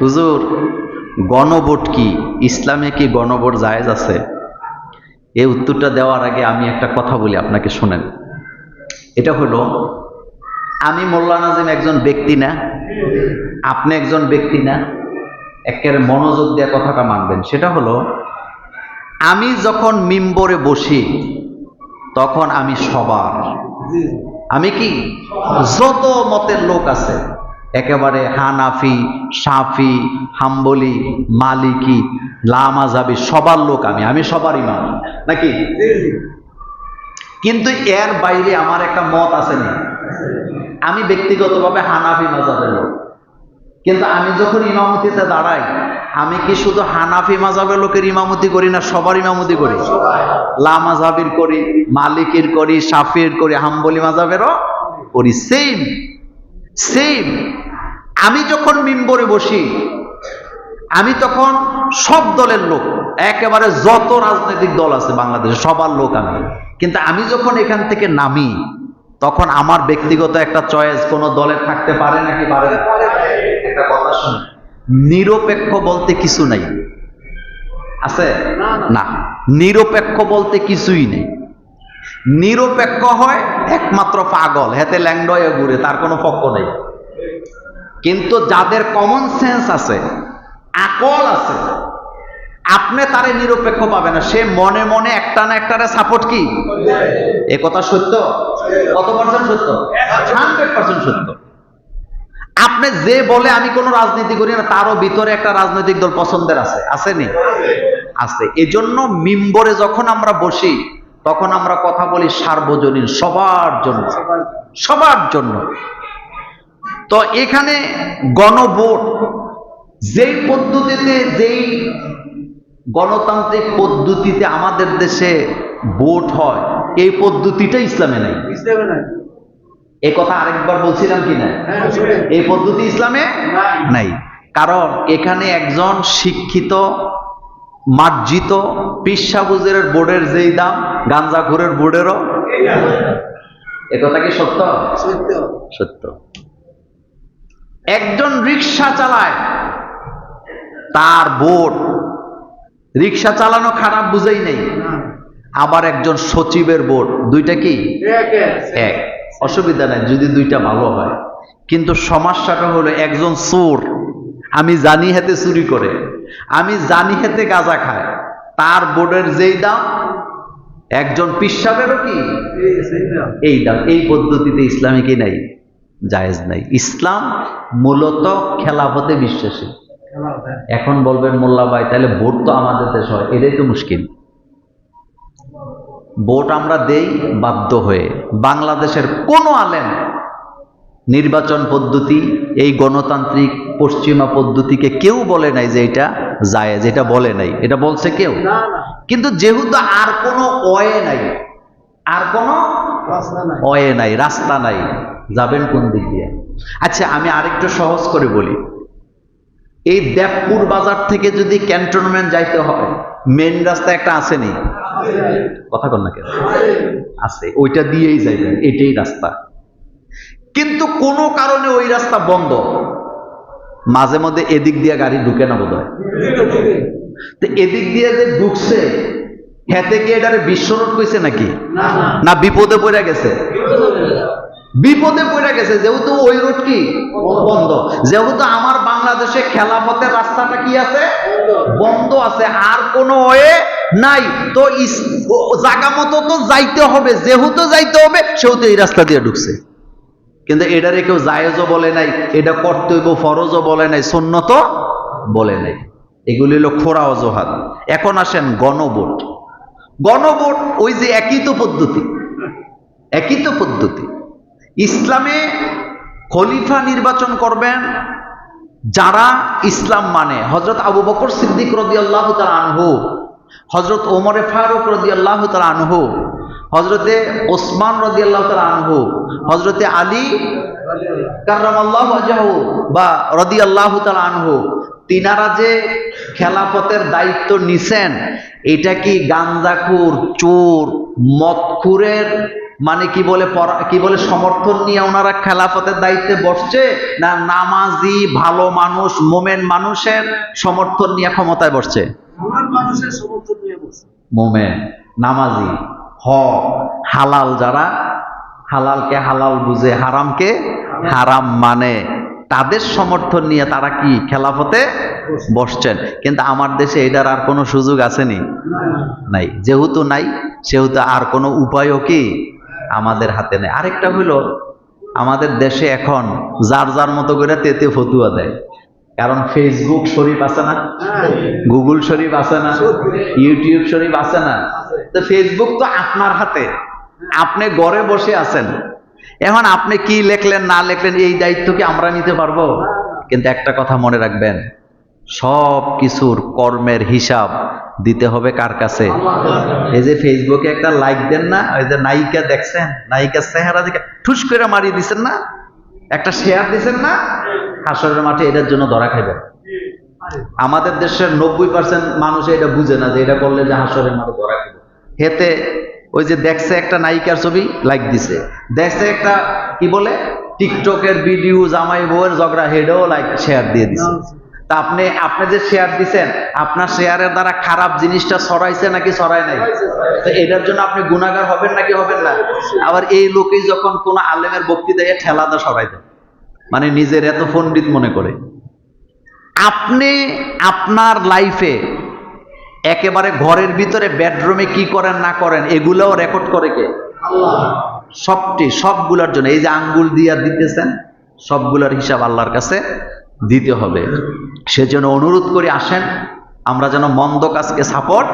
হুজুর, গণভোট কি? ইসলামে কি গণভোট জায়েজ আছে? এই উত্তরটা দেওয়ার আগে আমি একটা কথা বলি আপনাকে শোনেন। এটা হলো, আমি মোল্লা নাজিম একজন ব্যক্তি না, আপনি একজন ব্যক্তি না একেবারে মনোযোগ দেওয়া কথাটা মানবেন। সেটা হলো, আমি যখন মিম্বরে বসি, তখন আমি সবার। আমি কি? যত মতের লোক আছে। একেবারে হানাফি, সাফি, হাম্বলি, মালিকি, লামাজাবি, সবার লোক আমি আমি সবার ইমাম, নাকি? কিন্তু এর বাইরে আমার একটা মত আছে না। আমি ব্যক্তিগতভাবে হানাফি মাজাবের লোক। কিন্তু আমি যখন ইমামতিতে দাঁড়াই, আমি কি শুধু হানাফি মাজাবের লোকের ইমামতি করি না, সবার ইমামতি করি? লামাজাবির করি, মালিকের করি, সাফির করি, হাম্বলি মাজাবেরও করি। সেম সেম আমি যখন মিম্বরে বসি, আমি তখন সব দলের লোক, একেবারে যত রাজনৈতিক দল আছে বাংলাদেশে, সবার লোক আমি। কিন্তু আমি যখন এখান থেকে নামি, তখন আমার ব্যক্তিগত একটা চয়েস কোন দলে থাকতে পারে নাকি পারে? একটা কথা শুনে নিরপেক্ষ বলতে কিছু নাই। আছে? না। নিরপেক্ষ বলতে কিছুই নেই। নিরপেক্ষ হয় একমাত্র পাগল, হেতে ল্যাংডয়ে ঘুরে, তার কোনো পক্ষ নেই। কিন্তু যাদের কমন সেন্স আছে, আকল আছে, আপনি তারে নিরপেক্ষ পাবে না। সে মনে মনে একটা না একটারে সাপোর্ট কি? এ কথা সত্য? কত পার্সেন্ট সত্য? হান্ড্রেড পার্সেন্ট সত্য। আপনি যে বলে আমি কোনো রাজনীতি করি না, তারও ভিতরে একটা রাজনৈতিক দল পছন্দের আছে। আসেনি আছে। এজন্য মিম্বরে যখন আমরা বসি, তখন আমরা কথা বলি সার্বজনীন, সবার জন্য। সবার জন্য। তো এখানে গণভোট যেই পদ্ধতিতে যেই গণতান্ত্রিক পদ্ধতিতে আমাদের দেশে ভোট হয় এই পদ্ধতিটা ইসলামে নাই। ইসলামে নাই। এই কথা আরেকবার বলছিলাম কি না? এই পদ্ধতি ইসলামে নাই। কারণ এখানে একজন শিক্ষিত মার্জিত পিসাবুজের বোর্ডের যেই দাম গাঞ্জাখোরের বোর্ডেরও। এ কথা কি সত্য? সত্য। সত্য। একজন রিক্সা চালায় তার বোর্ড রিক্সা চালানো খারাপ বুঝেই নেই। আবার একজন সচিবের বোর্ড দুইটা কি? এক। অসুবিধা নাই যদি দুইটা ভালো হয়। কিন্তু সমস্যাটা হলো একজন চোর। আমি জানি হাতে চুরি করে। আমি জানি হাতে গাঁজা খায়। তার বোর্ডের যেই দাম একজন পিসাবেরও কি? এই দাম। এই পদ্ধতিতে ইসলামে কি নাই? জায়েজ নাই। ইসলাম মূলত খেলাফতে বিশ্বাসী। এখন বলবেন মোল্লা ভাই তাহলে ভোট তো আমাদের দেশ হয় এটাই তো মুশকিল। ভোট আমরা দেই বাধ্য হয়ে। বাংলাদেশের কোনো আলেম নির্বাচন পদ্ধতি এই গণতান্ত্রিক পশ্চিমা পদ্ধতিকে কেউ বলে নাই যে এটা যায় যেটা বলে নাই। এটা বলছে কেউ। কিন্তু যেহেতু আর কোনো অয়ে নাই আর কোনো অয়ে নাই রাস্তা নাই। যাবেন কোন দিক দিয়ে? আচ্ছা আমি আরেকটু সহজ করে বলি। এই দেবপুর বাজার থেকে যদি ক্যান্টনমেন্ট যাইতে হয় মেন রাস্তা একটা আসেনি কথা কন না কেন? আছে ওইটা দিয়েই যাইবেন এটাই রাস্তা। কিন্তু কোনো কারণে ওই রাস্তা বন্ধ। মাঝে মধ্যে এদিক দিয়ে গাড়ি ঢুকে না বোধ তো এদিক দিয়ে যে ঢুকছে হেতে কি এটারে বিশ্বরোধ কইছে নাকি? না বিপদে পড়ে গেছে। বিপদে পড়ে গেছে, যেহেতু ওই রোড কি? বন্ধ। যেহেতু আমার বাংলাদেশে খেলাফতের রাস্তাটা কি আছে? বন্ধ আছে, আর কোনো ওয়ে নাই। তো জাগা মতো তো যাইতে হবে, যেহেতু যাইতে হবে, সেহেতু এই রাস্তা দিয়ে ঢুকছে। কিন্তু এটারে কেউ জায়েজও বলে নাই, এটা কর্তব্য ফরজও বলে নাই সুন্নত বলে নাই। এগুলি হলো খোরা অজুহাত। এখন আসেন গণভোট। গণভোট ওই যে একই তো পদ্ধতি, একই তো পদ্ধতি। ইসলামে খলিফা নির্বাচন করবেন যারা ইসলাম মানে। হজরত আবু বকর সিদ্দিক রদি আল্লাহ আনহু হজরত ওমরে ফারুক রদি আল্লাহ আনহু হজরতে ওসমান রদি আল্লাহ আনহু হজরতে আলী কার্রাম বা রদি আল্লাহ আনহু, তিনারা যে খেলাফতের দায়িত্ব নিছেন, এটা কি গাঞ্জাখুর চোর, মদখুরের মানে কি বলে কি বলে সমর্থন নিয়ে ওনারা খেলাফতের দায়িত্বে বসছে না নামাজি ভালো মানুষ মোমেন মানুষের সমর্থন নিয়ে ক্ষমতায় বসছে? মোমেন নামাজি হক হালাল যারা হালালকে হালাল বুঝে হারামকে হারাম মানে। তাদের সমর্থন নিয়ে তারা কি খেলাফতে বসছেন? কিন্তু আমার দেশে এটার আর কোনো সুযোগ আসেনি। নাই যেহেতু নাই সেহেতু আর কোনো উপায়ও কি? আমাদের হাতে নেই। আরেকটা হইল, আমাদের দেশে এখন যার যার মতো করে তেতে ফতুয়া দেয়। কারণ ফেসবুক শরীফ আছে না? গুগল শরীফ আছে না? ইউটিউব শরীফ আছে না? তো ফেসবুক তো আপনার হাতে। আপনি ঘরে বসে আছেন। এখন আপনি কি লেখলেন, না লেখলেন, এই দায়িত্ব কি আমরা নিতে পারব? কিন্তু একটা কথা মনে রাখবেন সব কিছুর কর্মের হিসাব দিতে হবে কার কাছে? এই যে ফেসবুকে একটা লাইক দেন না, ওই যে নায়িকা দেখছেন নায়িকার চেহারা দেখে ঠুস করে মারিয়ে দিছেন না? একটা শেয়ার দিছেন না? হাসরের মাঠে এটার জন্য ধরা খাইবেন আমাদের দেশের নব্বই পার্সেন্ট মানুষ এটা বুঝে না যে এটা করলে যে হাসরের মাঠে ধরা খাবে হেতে ওই যে দেখছে একটা নায়িকার ছবি লাইক দিছে। দেখছে একটা, কি বলে? টিকটকের ভিডিও জামাই বউয়ের ঝগড়া, হেডেও লাইক শেয়ার দিয়ে দিছে। তা আপনি আপনি যে শেয়ার দিছেন, আপনার শেয়ারের দ্বারা খারাপ জিনিসটা ছড়াইছে নাকি ছড়ায় নাই? তো এটার জন্য আপনি গুণাগার হবেন নাকি হবেন না? আবার এই লোকেই যখন কোন আলেমের বক্তৃতায় ঠেলাদা সরাই দেয় মানে নিজের এত পণ্ডিত মনে করে। আপনি আপনার লাইফে একেবারে ঘরের ভিতরে বেডরুমে কি করেন, না করেন, এগুলোও রেকর্ড করে কে? সবটি, সবগুলোর জন্য। এই যে আঙ্গুল দিয়া দিতেছেন, সবগুলোর হিসাব আল্লাহর কাছে দিতে হবে। সেজন্য অনুরোধ করে আসেন আমরা যেন মন্দ কাজকে সাপোর্ট